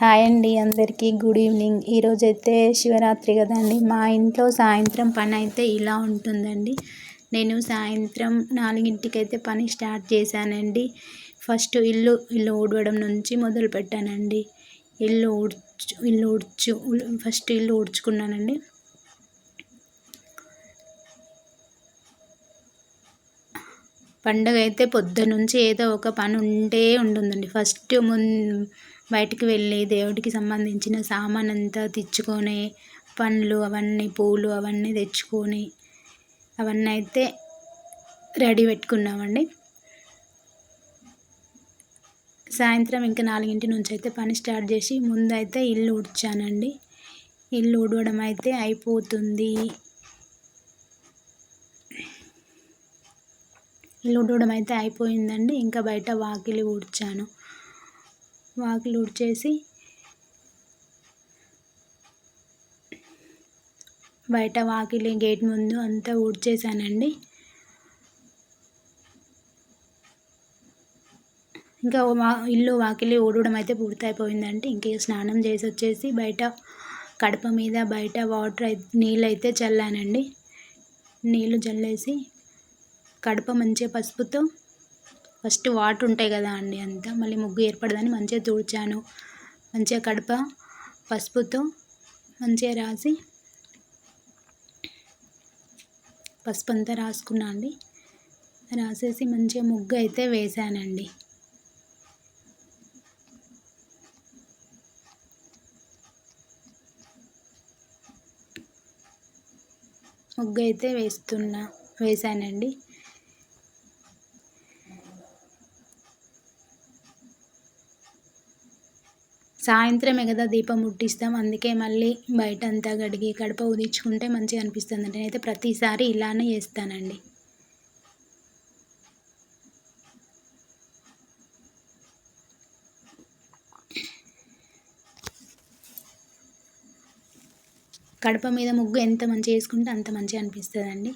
Hi అండి అందరికీ good evening. ఈరోజైతే శివరాత్రి కదండి. మా ఇంట్లో సాయంత్రం పని అయితే ఇలా ఉంటుందండి. నేను సాయంత్రం నాలుగింటికైతే పని స్టార్ట్ చేశానండి. ఫస్ట్ ఇల్లు ఇల్లు ఊడవడం నుంచి మొదలు పెట్టానండి ఇల్లు ఊడ్చు ఇల్లు ఊడ్చు ఫస్ట్ ఇల్లు ఊడ్చుకున్నానండి. పండగ అయితే పొద్దునుంచి ఏదో ఒక పని ఉంటే ఉంటుందండి. ఫస్ట్ ముం బయటికి వెళ్ళి దేవుడికి సంబంధించిన సామాన్ అంతా తెచ్చుకొని పండ్లు అవన్నీ పూలు అవన్నీ తెచ్చుకొని అవన్నీ అయితే రెడీ పెట్టుకున్నామండి. సాయంత్రం ఇంకా నాలుగింటి నుంచి అయితే పని స్టార్ట్ చేసి ముందైతే ఇల్లు ఉడ్చానండి ఇల్లు ఉడవడం అయితే అయిపోతుంది. ఇల్లు ఊడవడం అయితే అయిపోయిందండి. ఇంకా బయట వాకిలి ఊడ్చాను. వాకిలి ఊడ్చేసి బయట వాకిలి గేట్ ముందు అంతా ఊడ్చేసానండి. ఇంకా వా ఇల్లు వాకిలి ఊడడం అయితే పూర్తయిపోయిందంటే ఇంక స్నానం చేసి వచ్చేసి బయట కడప మీద బయట వాటర్ నీళ్ళు అయితే చల్లానండి. నీళ్ళు చల్లేసి కడప మంచిగా పసుపుతో ఫస్ట్ వాటర్ ఉంటాయి కదా అండి అంతా మళ్ళీ ముగ్గు ఏర్పడదని మంచిగా తుడిచాను. మంచిగా కడప పసుపుతో మంచిగా రాసి పసుపు అంతా రాసుకున్నా అండి. రాసేసి మంచిగా ముగ్గు అయితే వేసానండి. ముగ్గు అయితే వేస్తున్నా వేసానండి. సాయంత్రమే కదా దీపం ముట్టిస్తాం. అందుకే మళ్ళీ బయట అంతా గడిగి కడప ఉదించుకుంటే మంచిగా అనిపిస్తుంది అంటే నేనైతే ప్రతిసారి ఇలానే చేస్తానండి. కడప మీద ముగ్గు ఎంత మంచిగా వేసుకుంటే అంత మంచిగా అనిపిస్తుందండి.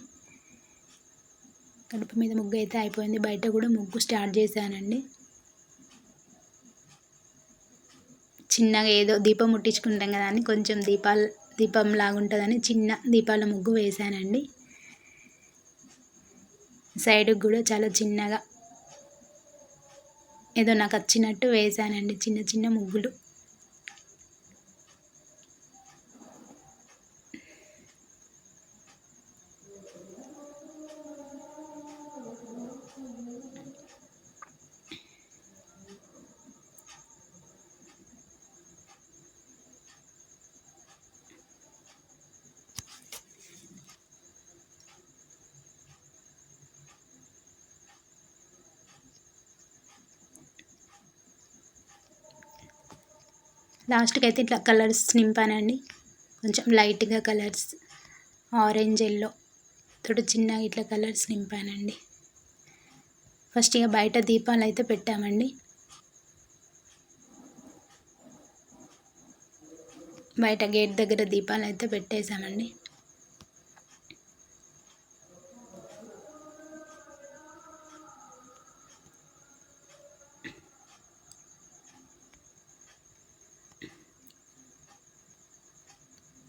కడప మీద ముగ్గు అయితే అయిపోయింది. బయట కూడా ముగ్గు స్టార్ట్ చేశానండి. చిన్నగా ఏదో దీపం ముట్టించుకుంటాం కదా అని కొంచెం దీపాలు దీపం లాగుంటుందని చిన్న దీపాల ముగ్గు వేశానండి. సైడ్కి కూడా చాలా చిన్నగా ఏదో నాకు వచ్చినట్టు వేశానండి చిన్న చిన్న ముగ్గులు. లాస్ట్కి అయితే ఇట్లా కలర్స్ నింపానండి. కొంచెం లైట్గా కలర్స్ ఆరెంజ్ ఎల్లో తోటి చిన్నగా ఇట్లా కలర్స్ నింపానండి. ఫస్ట్ ఇక బయట దీపాలు అయితే పెట్టామండి. బయట గేట్ దగ్గర దీపాలు అయితే పెట్టేశామండి.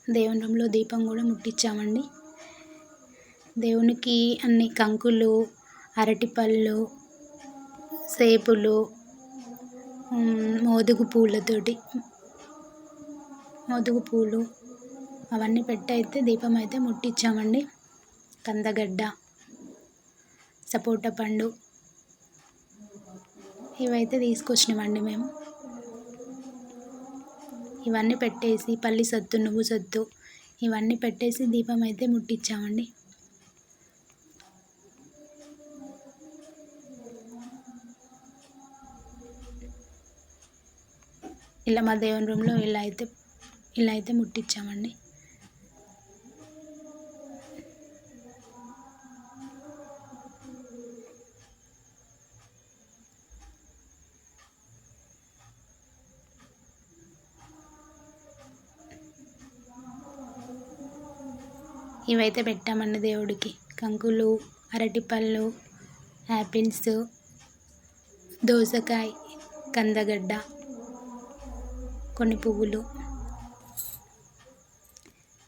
దేవుని రూమ్లో దీపం కూడా ముట్టించామండి. దేవునికి అన్ని కంకులు అరటిపళ్ళు సేపులు మోదుగు పూలతోటి మోదుగు పూలు అవన్నీ పెట్టి అయితే దీపం అయితే ముట్టించామండి. కందగడ్డ సపోటా పండు ఇవైతే తీసుకొచ్చినామండి మేము. ఇవన్నీ పెట్టేసి పల్లి సత్తు నువ్వు సత్తు ఇవన్నీ పెట్టేసి దీపం అయితే ముట్టించామండి ఇలా మా దేవుని రూమ్లో ఇలా అయితే ఇలా అయితే ముట్టించామండి ఇవైతే పెట్టామన్న దేవుడికి. కంకులు అరటిపళ్ళు యాపిల్స్ దోసకాయ కందగడ్డ కొన్ని పువ్వులు.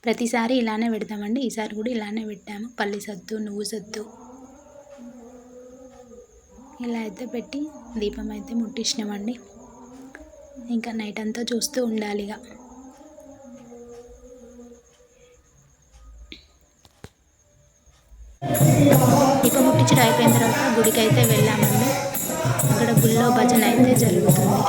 ప్రతిసారి ఇలానే పెడతామండి. ఈసారి కూడా ఇలానే పెట్టాము. పల్లి సత్తు నువ్వు సత్తు. ఇలా అయితే పెట్టి దీపం అయితే ముట్టించినామండి. ఇంకా నైట్ అంతా చూస్తూ ఉండాలి గుడికి అయితే వెళ్ళామండి. అక్కడ గుళ్ళో భజన అయితే జరుగుతుంది.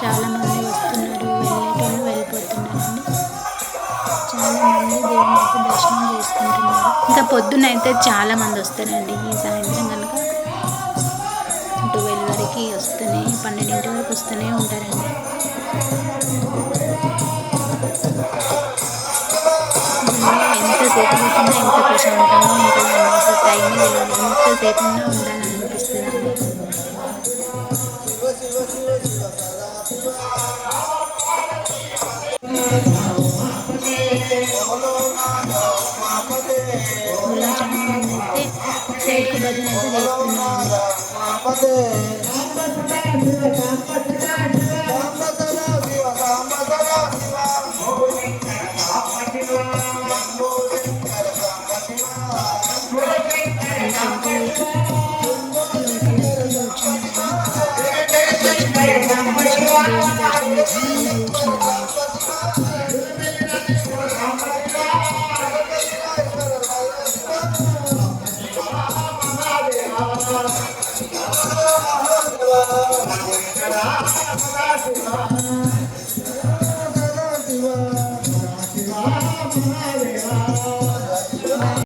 చాలా మంది వస్తున్నారు వెళ్ళేటోళ్ళు వెళ్ళిపోతున్నారండి. చాలా మంది దేవుని దర్శనం చేసుకుంటున్నారు. ఇంకా పొద్దున అయితే చాలా మంది వస్తారండి ఈ సాయంత్రం ట్వెల్వ్ వరకు వస్తూనే పన్నెండింటి వరకు వస్తూనే ఉంటారండి. ఎంతసేపు కూర్చున్నా ఎంత ప్రశాంతంగా ఉంటుందండి అసలు టైం తెలియదు ఎంతసేపు ఉండాలని అనిపిస్తుంది ఊళ్ళో చాలా మంది అయితే సైడ్కి భజన అయితే చేస్తున్నారండి ఇంకా అంటే లోపలైతే కూర్చున్నాము దర్శనం దేవుని దర్శనం చేసుకుని కూర్చున్నాము Thank